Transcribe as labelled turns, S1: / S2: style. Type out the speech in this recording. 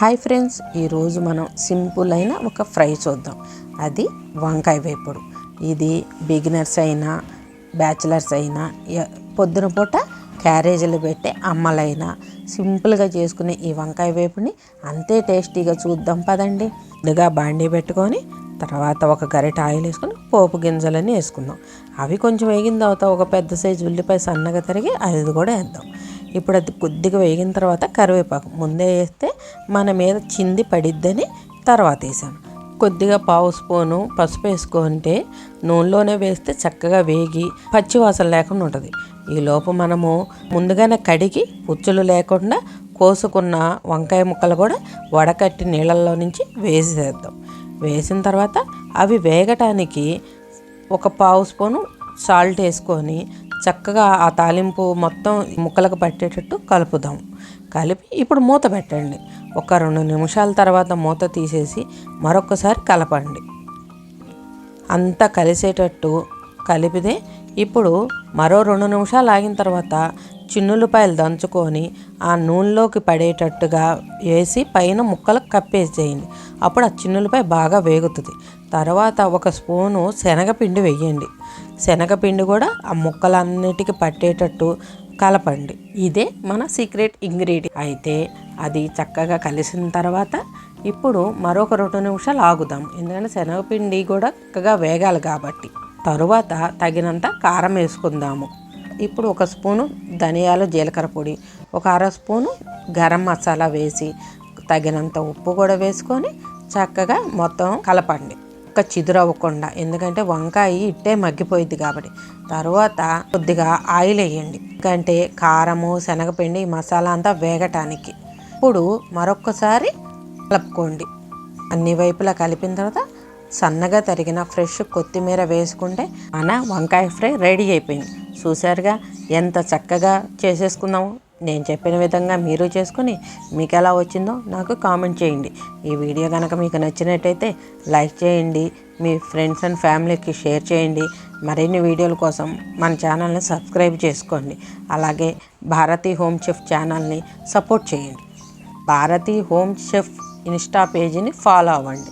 S1: Hi friends ఈరోజు మనం simple అయిన ఒక ఫ్రై చూద్దాం. అది వంకాయ వేపుడు. ఇది బిగినర్స్ అయినా బ్యాచిలర్స్ అయినా పొద్దున పూట క్యారేజీలు పెట్టే అమ్మలైనా సింపుల్గా చేసుకునే ఈ వంకాయ వేపుని అంతే టేస్టీగా చూద్దాం పదండి. ముందుగా బాండీ పెట్టుకొని తర్వాత ఒక గరిట ఆయిల్ వేసుకొని పోపు గింజలన్నీ వేసుకుందాం. అవి కొంచెం వేగిన తర్వాత ఒక పెద్ద సైజు ఉల్లిపాయ సన్నగా తరిగి అది కూడా వేద్దాం. ఇప్పుడు అది కొద్దిగా వేగిన తర్వాత కరివేపాకు. ముందే వేస్తే మన మీద చింది పడిద్దని తర్వాత వేసాను కొద్దిగా పావు స్పూను పసుపు వేసుకుంటే నూనెలోనే వేస్తే చక్కగా వేగి పచ్చివాసన లేకుండా ఉంటుంది. ఈ లోపు మనము ముందుగానే కడిగి పుచ్చులు లేకుండా కోసుకున్న వంకాయ ముక్కలు కూడా వడకట్టి నీళ్ళల్లో నుంచి వేసేద్దాం. వేసిన తర్వాత అవి వేగటానికి ఒక పావు స్పూను సాల్ట్ వేసుకొని చక్కగా ఆ తాలింపు మొత్తం ముక్కలకు పట్టేటట్టు కలుపుదాం. కలిపి ఇప్పుడు మూత పెట్టండి. ఒక రెండు నిమిషాల తర్వాత మూత తీసేసి మరొకసారి కలపండి. అంతా కలిసేటట్టు కలిపితే ఇప్పుడు మరో రెండు నిమిషాలు ఆగిన తర్వాత చిన్నులపాయలు దంచుకొని ఆ నూనెలోకి పడేటట్టుగా వేసి పైన ముక్కలకు కప్పేసేయండి. అప్పుడు ఆ చిన్నులపై బాగా వేగుతుంది. తర్వాత ఒక స్పూను శనగపిండి వేయండి. శనగపిండి కూడా ఆ ముక్కలన్నిటికీ పట్టేటట్టు కలపండి. ఇదే మన సీక్రెట్ ఇంగ్రీడియంట్. అయితే అది చక్కగా కలిసిన తర్వాత ఇప్పుడు మరొక రెండు నిమిషాలు ఆగుదాం. ఎందుకంటే శనగపిండి కూడా చక్కగా వేగాలి కాబట్టి. తరువాత తగినంత కారం వేసుకుందాము. ఇప్పుడు ఒక స్పూను ధనియాలు జీలకర్ర పొడి ఒక అర స్పూను గరం మసాలా వేసి తగినంత ఉప్పు కూడా వేసుకొని చక్కగా మొత్తం కలపండి. ఒక చిదురు అవ్వకుండా. ఎందుకంటే వంకాయ ఇట్టే మగ్గిపోయింది కాబట్టి. తర్వాత కొద్దిగా ఆయిల్ వేయండి. ఎందుకంటే కారము శనగపిండి ఈ మసాలా అంతా వేగటానికి. ఇప్పుడు మరొక్కసారి కలుపుకోండి. అన్ని వైపులా కలిపిన తర్వాత సన్నగా తరిగిన ఫ్రెష్ కొత్తిమీర వేసుకుంటే మన వంకాయ ఫ్రై రెడీ అయిపోయింది. చూసారుగా ఎంత చక్కగా చేసేసుకున్నాము. నేను చెప్పిన విధంగా మీరు చేసుకుని మీకు ఎలా వచ్చిందో నాకు కామెంట్ చేయండి. ఈ వీడియో కనుక మీకు నచ్చినట్టయితే లైక్ చేయండి మీ ఫ్రెండ్స్ అండ్ ఫ్యామిలీకి షేర్ చేయండి. మరిన్ని వీడియోల కోసం మన ఛానల్ని సబ్స్క్రైబ్ చేసుకోండి. అలాగే భారతీ హోమ్ చెఫ్ ఛానల్ని సపోర్ట్ చేయండి. భారతీ హోమ్ షెఫ్ ఇన్స్టా పేజీని ఫాలో అవ్వండి.